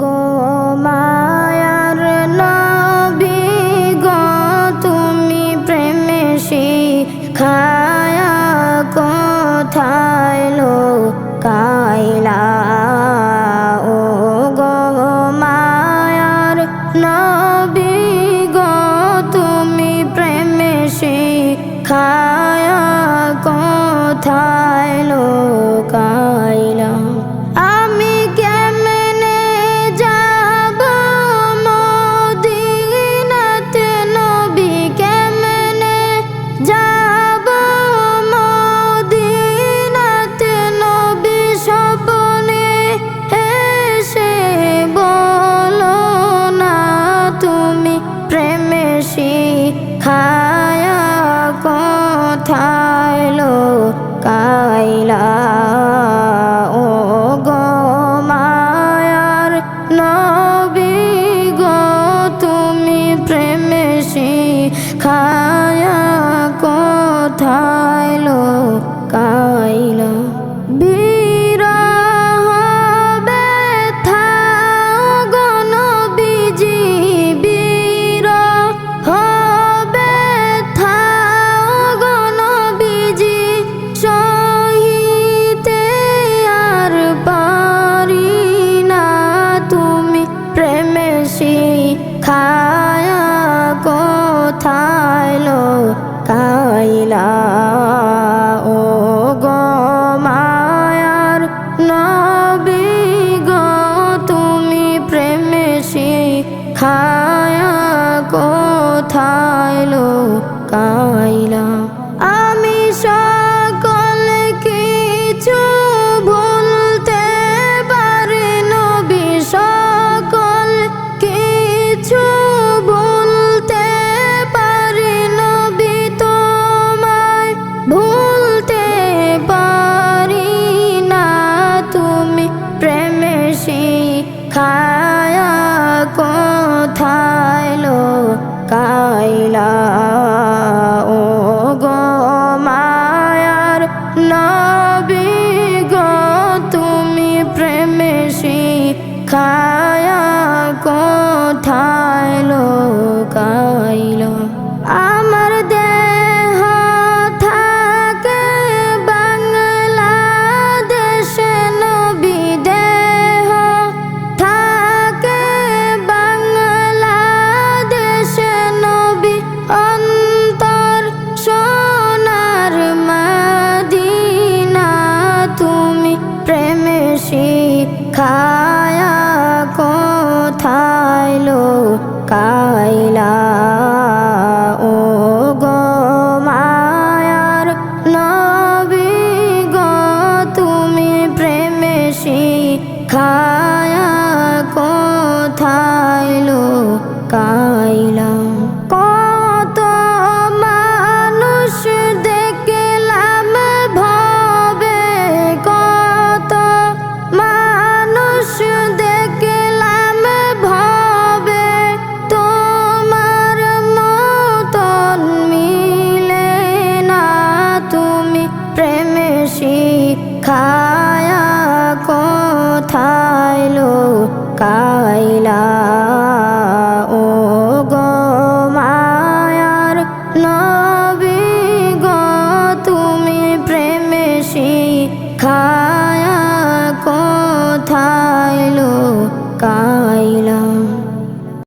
গো মায়ার নবী গো, তুমি প্রেমে খায়া কোথায় লো কাইলা ও গো মায়ার নবী গো, তুমি প্রেমে খায়া কোথায় লো কাইলা মাথায় লো কাইলা? ও গো মায়ার না খায়া কোথায় লো কাইলা নবী গো তুমি প্রেমেশী খায়া কোথা খায়া কোথায় লো কাইলা শিক্ষায়া কোথায় লো কাইলা ও গো মায়ার নবী গো তুমি প্রেমে শিক্ষা